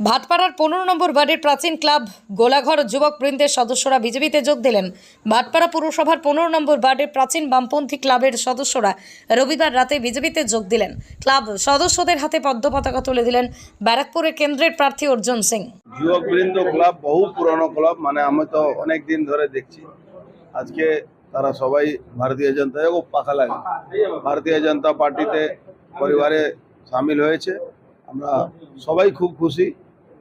ভাটপাড়ার পনেরো নম্বর ওয়ার্ডের প্রাচীন ক্লাব গোলাঘর যুবক বৃন্দের সদস্যরা বিজেপিতে যোগ দিলেন। ভাটপাড়া পুরসভার পনেরো নম্বর ওয়ার্ডের প্রাচীন বামপন্থী ক্লাবের সদস্যরা রবিবার রাতে বিজেপিতে যোগ দিলেন। ক্লাব সদস্যদের হাতে পদ্ম পতাকা তুলে দিলেন ব্যারাকপুরের কেন্দ্রের প্রার্থী অর্জুন সিং। যুবকবৃন্দ ক্লাব, বহু পুরনো ক্লাব মানে আমি তো অনেক দিন ধরে দেখছি। আজকে তারা সবাই ভারতীয় জনতা ও পাখা লাগে। ভারতীয় জনতা পার্টিতে পরিবারে সামিল হয়েছে। আমরা সবাই খুব খুশি।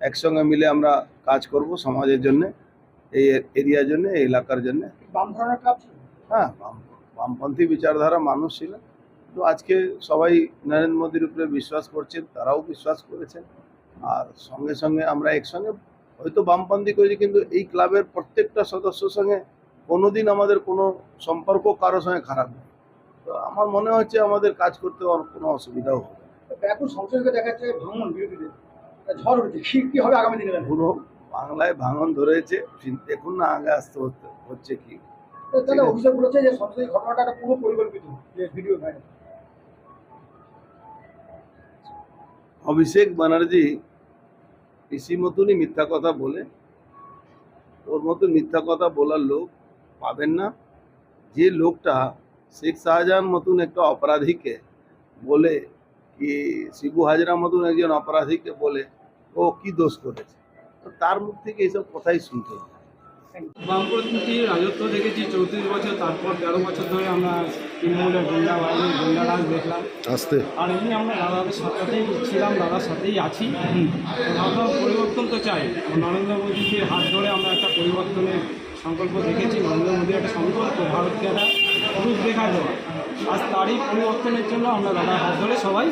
একসঙ্গে মিলে আমরা কাজ করব সমাজের জন্য এই এরিয়ার জন্য এই এলাকার জন্য। হ্যাঁ বাম- বামপন্থী বিচারধারা মানুষ ছিল। তো আজকে সবাই নরেন্দ্র মোদীর উপরে বিশ্বাস করছেন তারাও বিশ্বাস করেছেন। আর সঙ্গে সঙ্গে আমরা একসঙ্গে হয়তো বামপন্থী করেছি কিন্তু এই ক্লাবের প্রত্যেকটা সদস্যর সঙ্গে কোনোদিন আমাদের কোনো সম্পর্ক কারোর সঙ্গে খারাপ নেই। তো আমার মনে হচ্ছে আমাদের কাজ করতে কোনো অসুবিধাও হবে না। ব্যাপক সংসদকে দেখা যাচ্ছে বিরোধীদের। ঝড় উঠেছে। কি কি হবে আগামী দিনে পুরো বাংলায় ভাঙন ধরেছে দেখুন না আগে আসতে হচ্ছে কি। তাহলে অভিযোগ করেছে যে সংসদীয় ঘটনাটা একটা পুরো পরিকল্পিত ভিডিও ভাইরাল অভিষেক ব্যানার্জি পিসি মতনই মিথ্যা কথা বলে। ওর মতো মিথ্যা কথা বলার লোক পাবেন না। যে লোকটা শেখ শাহজাহান মতন একটা অপরাধীকে বলে কি শিবু হাজরা মতন একজন অপরাধীকে বলে ও কি দোষ করেছে? তো তার মুখ থেকে এইসব কথাই শুনতে হবে। বামপন্থী রাজত্ব দেখেছি চৌত্রিশ বছর তারপর তেরো বছর ধরে আমরা তৃণমূলের গুন্ডা বাহিনী গুন্ডারাজ দেখলাম। আসতে। আর এমনি আমরা দাদাদের সাথেই ছিলাম দাদার সাথেই আছি। তো ভাবলাম পরিবর্তন তো চাই। নরেন্দ্র মোদীকে হাত ধরে আমরা একটা পরিবর্তনের সংকল্প দেখেছি। নরেন্দ্র মোদীর একটা সংকল্প ভারতকে একটা রূপ দেখা দেওয়া। আজ তারই পরিবর্তনের জন্য আমরা দাদার হাত ধরে সবাই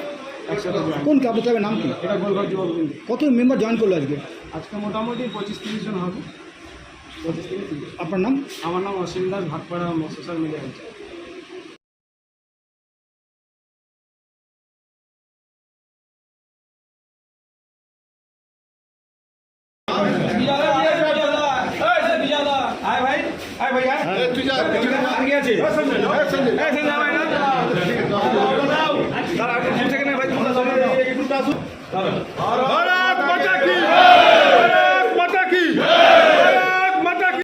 কোন ক্লাব ক্লাবের নাম কি? এটা গোলঘর যুবক বিন্দু কত মেম্বার জয়েন করল আজকে? আজকে মোটামুটি পঁচিশ তিরিশ জন হবে। পঁচিশ থেকে তিরিশ আপনার নাম? আমার নাম অসীম দাস ভাটপাড়া সোশ্যাল মিডিয়া আছে তুই যা। Amen.